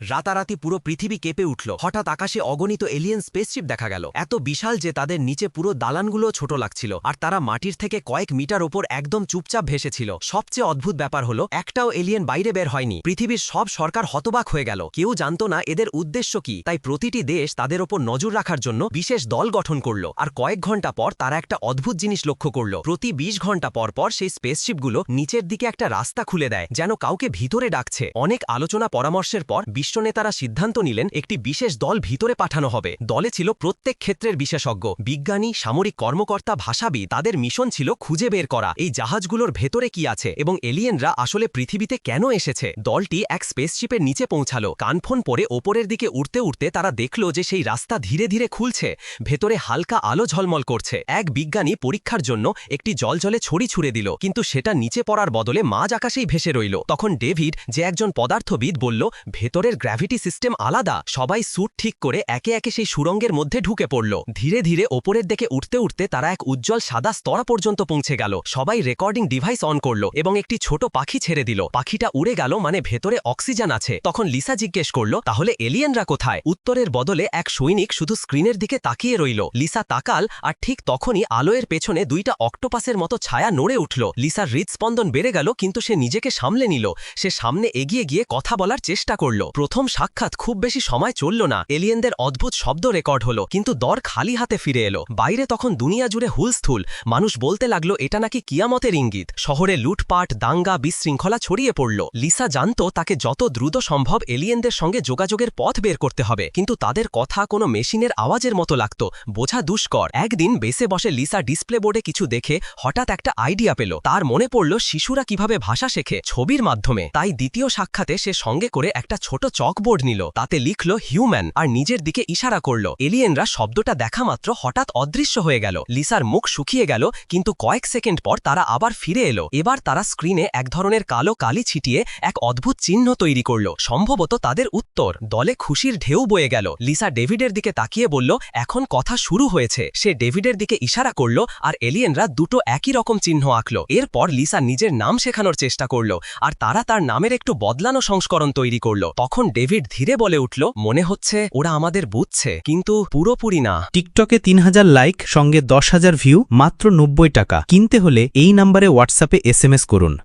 রাতারাতি পুরো পৃথিবী কেঁপে উঠল। হঠাৎ আকাশে অগণিত এলিয়েন স্পেসশিপ দেখা গেল। এত বিশাল যে তাদের নিচে পুরো দালানগুলো ছোট লাগছিল। আর তারা মাটির থেকে কয়েক মিটার ওপর একদম চুপচাপ ভেসেছিল। সবচেয়ে অদ্ভুত ব্যাপার হলো, একটাও এলিয়েন বাইরে বের হয়নি। পৃথিবীর সব সরকার হতবাক হয়ে গেল। কেউ জানত না এদের উদ্দেশ্য কি। তাই প্রতিটি দেশ তাদের ওপর নজর রাখার জন্য বিশেষ দল গঠন করল। আর কয়েক ঘণ্টা পর তারা একটা অদ্ভুত জিনিস লক্ষ্য করল। প্রতি ২০ ঘণ্টা পর পর সেই স্পেসশিপগুলো নিচের দিকে একটা রাস্তা খুলে দেয়, যেন কাউকে ভিতরে ডাকছে। অনেক আলোচনা পরামর্শের পর বিশ্বনেতারা সিদ্ধান্ত নিলেন একটি বিশেষ দল ভিতরে পাঠানো হবে। দলে ছিল প্রত্যেক ক্ষেত্রের বিশেষজ্ঞ। বিজ্ঞানী, সামরিক কর্মকর্তা, ভাষাবিদ, তাদের মিশন ছিল খুঁজে বের করা। এই জাহাজগুলোর ভেতরে কি আছে এবং এলিয়েনরা আসলে পৃথিবীতে কেন এসেছে? দলটি এক স্পেসশিপের নিচে পৌঁছালো। কানফোন পরে ওপরের দিকে উঠতে উঠতে তারা দেখল যে সেই রাস্তা ধীরে ধীরে খুলছে। ভেতরে হালকা আলো ঝলমল করছে। এক বিজ্ঞানী পরীক্ষার জন্য একটি জলজলে ছড়ি ছুড়ে দিল, কিন্তু সেটা নিচে পড়ার বদলে মাঝ আকাশেই ভেসে রইল। তখন ডেভিড, যে একজন পদার্থবিদ, বলল, ভেতরের গ্র্যাভিটি সিস্টেম আলাদা। সবাই স্যুট ঠিক করে একে একে সেই সুরঙ্গের মধ্যে ঢুকে পড়ল। ধীরে ধীরে ওপরের দিকে উঠতে উঠতে তারা এক উজ্জ্বল সাদা স্তরা পর্যন্ত পৌঁছে গেল। সবাই রেকর্ডিং ডিভাইস অন করল এবং একটি ছোট পাখি ছেড়ে দিল। পাখিটা উড়ে গেল মানে ভেতরে অক্সিজেন আছে। তখন লিসা জিজ্ঞেস করল, তাহলে এলিয়েনরা কোথায়? উত্তরের বদলে এক সৈনিক শুধু স্ক্রিনের দিকে তাকিয়ে রইল। লিসা তাকাল আর ঠিক তখনই আলোয়ের পেছনে দুইটা অক্টোপাসের মতো ছায়া নড়ে উঠল। লিসার হৃদস্পন্দন বেড়ে গেল কিন্তু সে নিজেকে সামলে নিল। সে সামনে এগিয়ে গিয়ে কথা বলার চেষ্টা করল। প্রথম সাক্ষাৎ খুব বেশি সময় চলল না। এলিয়েনদের অদ্ভুত শব্দ রেকর্ড হলো, কিন্তু দর খালি হাতে ফিরে এলো। বাইরে তখন দুনিয়া জুড়ে হুলস্থুল। মানুষ বলতে লাগল, এটা নাকি কিয়ামতের ইঙ্গিত। শহরে লুটপাট, দাঙ্গা, বিশৃঙ্খলা ছড়িয়ে পড়ল। লিসা জানত, তাকে যত দ্রুত সম্ভব এলিয়েনদের সঙ্গে যোগাযোগের পথ বের করতে হবে, কিন্তু তাদের কথা কোনো মেশিনের আওয়াজের মতো লাগত। বোঝা দুষ্কর। একদিন বেসে বসে লিসা ডিসপ্লে বোর্ডে কিছু দেখে হঠাৎ একটা আইডিয়া পেল। তার মনে পড়ল, শিশুরা কীভাবে ভাষা শেখে? ছবির মাধ্যমে। তাই দ্বিতীয় সাক্ষাতে সে সঙ্গে করে একটা ছোট চকবোর্ড নিল, তাতে লিখল হিউম্যান আর নিজের দিকে ইশারা করল। এলিয়েনরা শব্দটা দেখা মাত্র হঠাৎ অদৃশ্য হয়ে গেল। লিসার মুখ শুকিয়ে গেল, কিন্তু কয়েক সেকেন্ড পর তারা আবার ফিরে এলো। এবার তারা স্ক্রিনে এক ধরনের কালো কালি ছিটিয়ে এক অদ্ভুত চিহ্ন তৈরি করল। সম্ভবত তাদের উত্তর। দলে খুশির ঢেউ বয়ে গেল। লিসা ডেভিডের দিকে তাকিয়ে বলল, এখন কথা শুরু হয়েছে। সে ডেভিডের দিকে ইশারা করল আর এলিয়েনরা দুটো একই রকম চিহ্ন আঁকল। এরপর লিসা নিজের নাম শেখানোর চেষ্টা করল আর তারা তার নামের একটু বদলানো সংস্করণ তৈরি করল। তখন ডেভিড ধীরে বলে উঠল, মনে হচ্ছে ওরা আমাদের বুঝছে, কিন্তু পুরোপুরি না। টিকটকে তিন হাজার লাইক, সঙ্গে দশ হাজার ভিউ, মাত্র নব্বই টাকা। কিনতে হলে এই নাম্বারে হোয়াটসঅ্যাপে এস করুন।